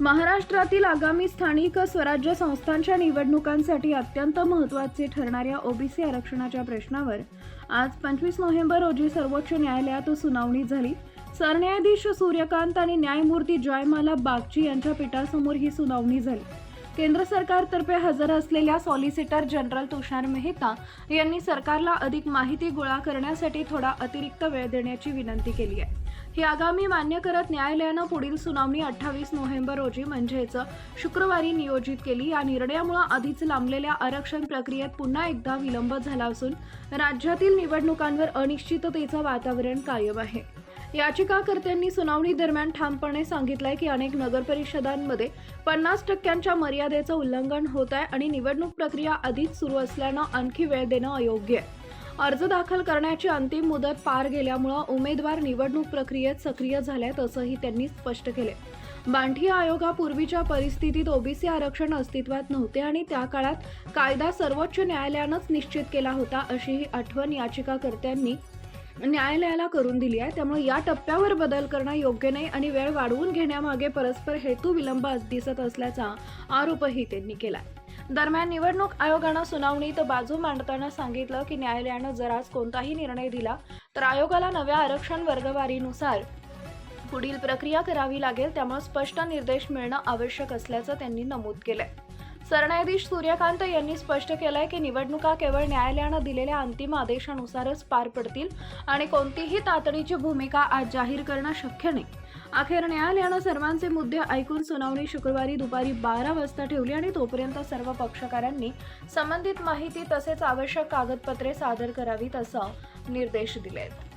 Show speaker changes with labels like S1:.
S1: महाराष्ट्रातील आगामी स्थानिक स्वराज्य संस्थांच्या निवडणुकांसाठी अत्यंत महत्त्वाचे ठरणाऱ्या ओबीसी आरक्षणाच्या प्रश्नावर आज पंचवीस नोव्हेंबर रोजी सर्वोच्च न्यायालयात सुनावणी झाली. सरन्यायाधीश सूर्यकांत आणि न्यायमूर्ती जयमाला बागची यांच्या पीठासमोर ही सुनावणी झाली. केंद्र सरकारतर्फे हजर असलेल्या सॉलिसिटर जनरल तुषार मेहता यांनी सरकारला अधिक माहिती गोळा करण्यासाठी थोडा अतिरिक्त वेळ देण्याची विनंती केली आहे. ही आगामी मान्य करत न्यायालयानं पुढील सुनावणी अठ्ठावीस नोव्हेंबर रोजी म्हणजेच शुक्रवारी नियोजित केली. या निर्णयामुळे आधीच लांबलेल्या आरक्षण प्रक्रियेत पुन्हा एकदा विलंब झाला असून राज्यातील निवडणुकांवर अनिश्चिततेचं वातावरण कायम आहे. याचिकाकर्त्यांनी सुनावणी दरम्यान ठामपणे सांगितलंय की अनेक नगरपरिषदांमध्ये पन्नास टक्क्यांच्या मर्यादेचं उल्लंघन होत आहे आणि निवडणूक प्रक्रिया आधीच सुरू असल्यानं आणखी वेळ देणं अयोग्य आहे. अर्ज दाखल करण्याची अंतिम मुदत पार गेल्यामुळं उमेदवार निवडणूक प्रक्रियेत सक्रिय झाल्यात असंही त्यांनी स्पष्ट केले बांठी आयोगापूर्वीच्या परिस्थितीत ओबीसी आरक्षण अस्तित्वात नव्हते आणि त्या काळात कायदा सर्वोच्च न्यायालयानंच निश्चित केला होता अशीही आठवण याचिकाकर्त्यांनी न्यायालयाला करून दिली आहे. त्यामुळे या टप्प्यावर बदल करणं योग्य नाही आणि वेळ वाढवून घेण्यामागे परस्पर हेतू विलंब दिसत असल्याचा आरोपही त्यांनी केला दरम्यान निवडणूक आयोगानं सुनावणीत बाजू मांडताना सांगितलं की न्यायालयानं जर आज कोणताही निर्णय दिला तर आयोगाला नव्या आरक्षण वर्गवारीनुसार पुढील प्रक्रिया करावी लागेल. त्यामुळे स्पष्ट निर्देश मिळणं आवश्यक असल्याचं त्यांनी नमूद केलंय. सरन्यायाधीश सूर्यकांत यांनी स्पष्ट केलंय की निवडणुका केवळ न्यायालयानं दिलेल्या अंतिम आदेशानुसारच पार पडतील आणि कोणतीही तातडीची भूमिका आज जाहीर करणं शक्य नाही. अखेर न्यायालयानं सर्वांचे मुद्दे ऐकून सुनावणी शुक्रवारी दुपारी बारा वाजता ठेवली आणि तोपर्यंत सर्व पक्षकारांनी संबंधित माहिती तसेच आवश्यक कागदपत्रे सादर करावीत असं निर्देश दिलेत.